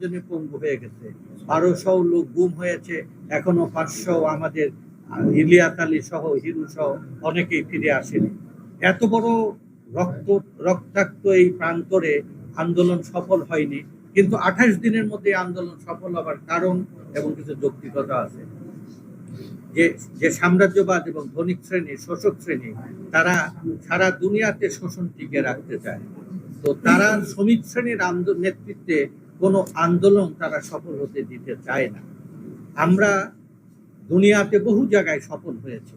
জন্য পঙ্গু হয়ে গেছে। বারোশো লোক গুম হয়েছে। এখনও পাঁচশো আমাদের আলী সহ, হিরু সহ অনেকেই ফিরে আসেনি। এত বড় রক্ত, রক্তাক্ত এই প্রান্তরে আন্দোলন সফল হয়নি। কিন্তু আঠাশ দিনের মধ্যে আন্দোলন সফল হবার কারণ এবং কিছু যৌক্তিকতা আছে। যে যে সাম্রাজ্যবাদ এবং ধনিক শ্রেণি, শোষক শ্রেণি, তারা সারা দুনিয়াতে শোষণ টিকে রাখতে চায়। তো তারা শ্রমিক শ্রেণির নেতৃত্বে কোনো আন্দোলন তারা সফল হতে দিতে চায় না। আমরা দুনিয়াতে বহু জায়গায় সফল হয়েছে,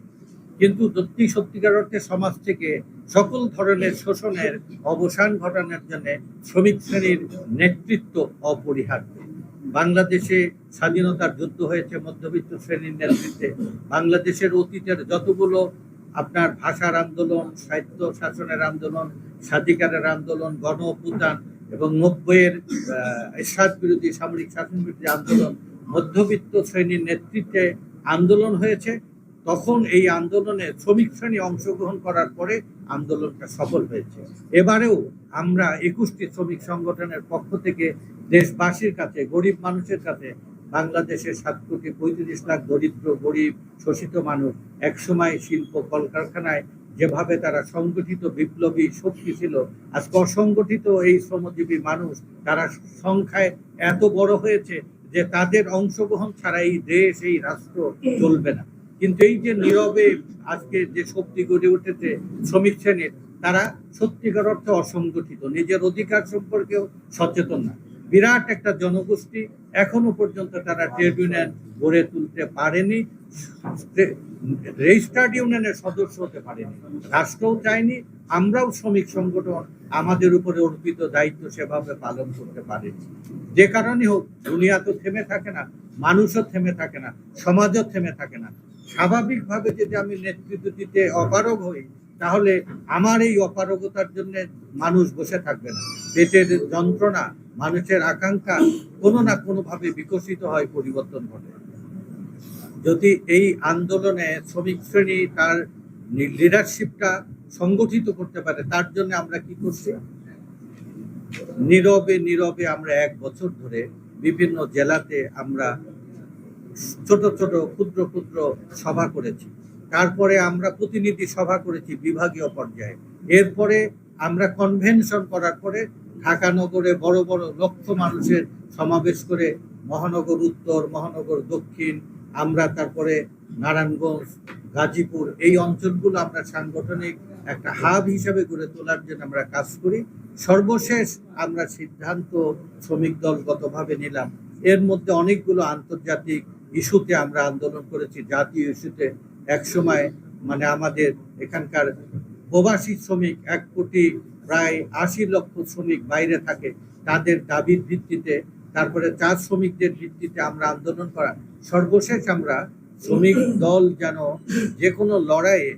কিন্তু সত্যি সত্যিকার অর্থে সমাজ থেকে সকল ধরনের শোষণের অবসান ঘটানোর জন্য শ্রমিক শ্রেণির নেতৃত্ব অপরিহার্য। বাংলাদেশে স্বাধীনতার যুদ্ধ হয়েছে, মধ্যবিত্ত শ্রেণির নেতৃত্বে। বাংলাদেশের অতীতের যতগুলো আপনার ভাষার আন্দোলন সাহিত্য শাসনের আন্দোলন, স্বাধিকারের আন্দোলন গণ অভ্যুত্থান এবং নব্বইয়ের এরশাদ বিরোধী সামরিক শাসন বিরোধী আন্দোলন মধ্যবিত্ত শ্রেণির নেতৃত্বে আন্দোলন হয়েছে। তখন এই আন্দোলনে শ্রমিক শ্রেণি অংশগ্রহণ করার পরে আন্দোলনটা সফল হয়েছে। এবারেও আমরা একুশটি শ্রমিক সংগঠনের পক্ষ থেকে দেশবাসীর কাছে, গরিব মানুষের কাছে বাংলাদেশের সাত কোটি পঁয়ত্রিশ লাখ দরিদ্র, গরিব, শোষিত মানুষ, একসময় শিল্প কলকারখানায় যেভাবে তারা সংগঠিত, বিপ্লবী শক্তি ছিল, আজকে অসংগঠিত এই শ্রমজীবী মানুষ, তারা সংখ্যায় এত বড় হয়েছে যে তাদের অংশগ্রহণ ছাড়া এই দেশ, এই রাষ্ট্র চলবে না। কিন্তু এই যে নীরবে আজকে যে শক্তি গড়ে উঠেছে শ্রমিক শ্রেণির, তারা সত্যিকার অর্থে অসংগঠিত, নিজের অধিকার সম্পর্কেও সচেতন না। বিরাট একটা জনগোষ্ঠী এখনও পর্যন্ত তারা ট্রেড ইউনিয়ন গড়ে তুলতে পারেনি রেজিস্টার্ড ইউনিয়নের সদস্য হতে পারেনি, রাষ্ট্রও চায়নি, আমরাও শ্রমিক সংগঠন আমাদের উপরে অর্পিত দায়িত্ব সেভাবে পালন করতে পারেনি। যে কারণে হোক, দুনিয়া তো থেমে থাকে না, মানুষও থেমে থাকে না, সমাজও থেমে থাকে না। স্বাভাবিকভাবে যদি আমি নেতৃত্ব দিতে অপারগ হই, তাহলে আমার এই অপারগতার জন্য মানুষ বসে থাকবে না। পেটের যন্ত্রণা, মানুষের আকাঙ্ক্ষা কোনো না কোনোভাবে বিকশিত হয়, পরিবর্তন ঘটে। যদি এই আন্দোলনে শ্রমিক শ্রেণি তার লিডারশিপটা সংগঠিত করতে পারে, তার জন্য আমরা কি করছি? নীরবে নীরবে আমরা এক বছর ধরে বিভিন্ন জেলাতে আমরা ছোট ছোট ক্ষুদ্র ক্ষুদ্র সভা করেছি। তারপরে আমরা প্রতিনিধি সভা করেছি বিভাগীয় পর্যায়ে। এরপরে আমরা কনভেনশন করার পরে ঢাকা নগরে বড় বড় লক্ষ মানুষের সমাবেশ করে মহানগর উত্তর, মহানগর দক্ষিণ আমরা তারপরে নারায়ণগঞ্জ, গাজীপুর, এই অঞ্চলগুলো আমরা সাংগঠনিক একটা হাব হিসাবে গড়ে তোলার জন্য আমরা কাজ করি। সর্বশেষ আমরা সিদ্ধান্ত শ্রমিক দলগতভাবে নিলাম। এর মধ্যে অনেকগুলো আন্তর্জাতিক ইস্যুতে আমরা আন্দোলন করেছি। জাতীয় ইস্যুতে একসময় মানে আমাদের এখানকার প্রবাসী শ্রমিক এক কোটি, প্রায় আশি লক্ষ শ্রমিক বাইরে থাকে। তাদের দাবির ভিত্তিতে তারপরে চা শ্রমিকদের ভিত্তিতে আমরা আন্দোলন করা। সর্বশেষ আমরা শ্রমিক দল যেন যে কোনো লড়াইয়ে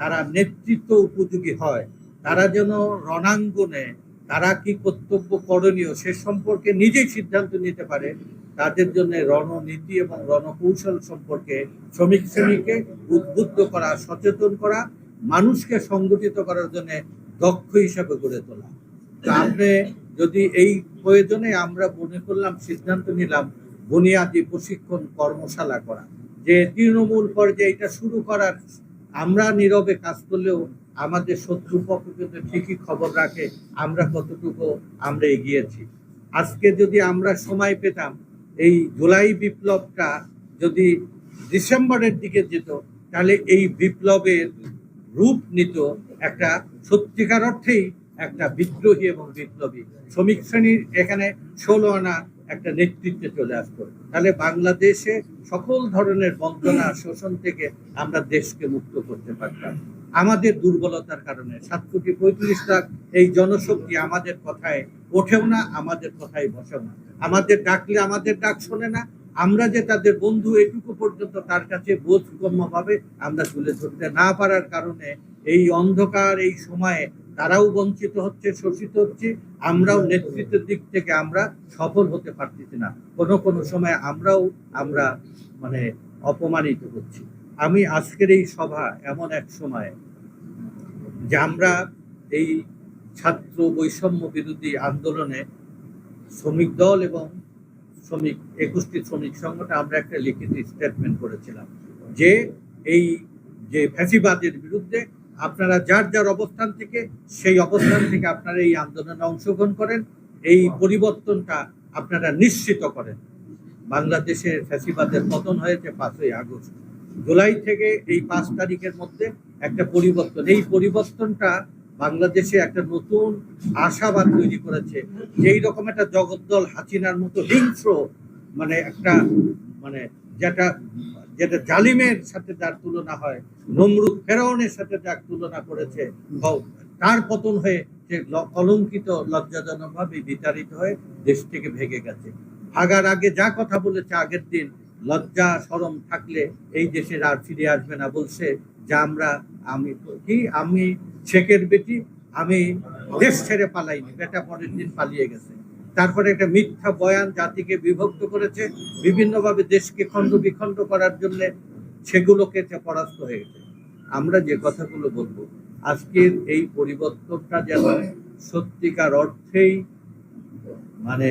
তারা নেতৃত্ব উপযোগী হয়, তারা যেন রণাঙ্গনে তারা কি কর্তব্য করণীয় সে সম্পর্কে নিজেই সিদ্ধান্ত নিতে পারে, তাদের জন্য রণনীতি এবং রণকৌশল সম্পর্কে শ্রমিক শ্রেণীকে উদ্বুদ্ধ করা, সচেতন করা, মানুষকে সংগঠিত করার জন্য দক্ষ হিসাবে গড়ে তোলা। আপনি যদি এই প্রয়োজনে আমরা মনে করলাম, সিদ্ধান্ত নিলাম বুনিয়াদি প্রশিক্ষণ কর্মশালা করা, যে তৃণমূল পর্যায়ে এটা শুরু করার, আমরা নীরবে কাজ করলেও আমাদের শত্রুপক্ষ কিন্তু ঠিকই খবর রাখে, আমরা কতটুকু আমরা এগিয়েছি। আজকে যদি আমরা সময় পেতাম, এই জুলাই বিপ্লবটা যদি ডিসেম্বরের দিকে যেত, তাহলে এই বিপ্লবের রূপ নিত একটা সত্যিকার অর্থেই একটা বিদ্রোহী এবং বিপ্লবী। শ্রমিক শ্রেণির এখানে ষোলো আনা একটা নেতৃত্বে চলে আসতো তাহলে বাংলাদেশে সকল ধরনের বঞ্চনা শোষণ থেকে আমরা দেশকে মুক্ত করতে পারতাম। আমাদের দুর্বলতার কারণে সাত কোটি পঁয়ত্রিশ লাখ এই জনশক্তি আমাদের কথায় ওঠেও না, আমাদের কথায় বসেও না। আমাদের ডাকলে আমাদের ডাক শোনে না। আমরা যে তাদের বন্ধু এটুকু পর্যন্ত তার কাছে বোধগম্যভাবে আমরা তুলে ধরতে না পারার কারণে এই অন্ধকার এই সময়ে তারাও বঞ্চিত হচ্ছে, শোষিত হচ্ছে। আমরাও নেতৃত্বের দিক থেকে আমরা সফল হতে পারতেছি না। কোনো কোনো সময় আমরাও আমরা মানে অপমানিত হচ্ছি। আমি আজকের এই সভা এমন এক সময় যে আমরা এই ছাত্র বৈষম্য বিরোধী আন্দোলনে শ্রমিক দল এবং শ্রমিক, একুশটি শ্রমিক সংগঠন আমরা একটা লিখিত স্টেটমেন্ট করেছিলাম যে এই যে ফ্যাসিবাদের বিরুদ্ধে আপনারা যার যার অবস্থান থেকে, সেই অবস্থান থেকে আপনারা এই আন্দোলনে অংশগ্রহণ করেন। এই পরিবর্তনটা আপনারা নিশ্চিত করেন। বাংলাদেশে ফ্যাসিবাদের পতন হয়েছে পাঁচই আগস্ট। জুলাই থেকে এই পাঁচ তারিখের মধ্যে একটা পরিবর্তন। এই পরিবর্তনটা বাংলাদেশে একটা নতুন আশাবাদ তৈরি করেছে। যেই রকম একটা জগদ্দল হাসিনার মতো হিংস্র মানে একটা মানে যেটা যেটা জালিমের সাথে যার তুলনা হয়, নমরুদ ফেরাউনের সাথে যার তুলনা করেছে তার পতন হয়ে ল- কলঙ্কিত, লজ্জাজনকভাবে বিতাড়িত হয়ে দেশ থেকে ভেগে গেছে। ভাগার আগে যা কথা বলেছে আগের দিন, লজ্জা সরম থাকলে এই দেশের আর ফিরে আসবে না, বলছে, যে আমরা, আমি কি, আমি শেখের বেটি, আমি দেশ ছেড়ে পালাইনি, বেটা পরের দিন পালিয়ে গেছে। তারপরে একটা মিথ্যা বয়ান জাতিকে বিভক্ত করেছে, বিভিন্নভাবে দেশকে খণ্ড বিখণ্ড করার জন্য সেগুলোকে পরাস্ত হয়ে গেছে। আমরা যে কথাগুলো বলব, আজকের এই পরিবর্তনটা যেন সত্যিকার অর্থেই মানে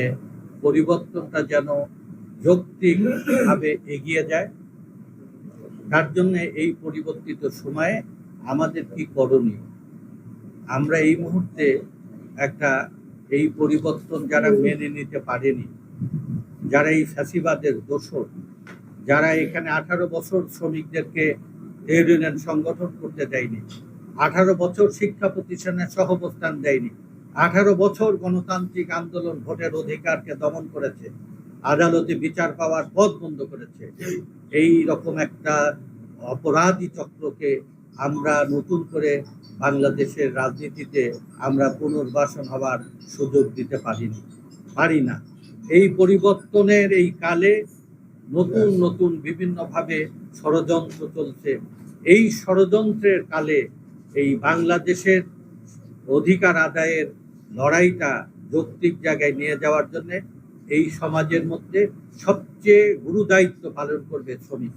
পরিবর্তনটা যেন যৌক্তিকভাবে এগিয়ে যায়, তার জন্য এই পরিবর্তিত সময়ে আমাদের কি করণীয়? আমরা এই মুহূর্তে একটা এই পরিবর্তন যারা মেনে নিতে পারেনি, যারা এই ফ্যাসিবাদের দোষর, যারা এখানে আঠারো বছর শ্রমিকদেরকে ইউনিয়ন সংগঠন করতে দেয়নি, আঠারো বছর শিক্ষা প্রতিষ্ঠানের সহবস্থান দেয়নি, আঠারো বছর গণতান্ত্রিক আন্দোলন ভোটের অধিকারকে দমন করেছে, আদালতে বিচার পাওয়ার পথ বন্ধ করেছে, এই রকম একটা অপরাধী চক্রকে আমরা নতুন করে বাংলাদেশের রাজনীতিতে আমরা পুনর্বাসন হওয়ার সুযোগ দিতে পারিনি পারি না। এই পরিবর্তনের এই কালে নতুন নতুন বিভিন্নভাবে ষড়যন্ত্র চলছে। এই ষড়যন্ত্রের কালে এই বাংলাদেশের অধিকার আদায়ের লড়াইটা যৌক্তিক জায়গায় নিয়ে যাওয়ার জন্য এই সমাজের মধ্যে সবচেয়ে গুরু দায়িত্ব পালন করবে শ্রমিক।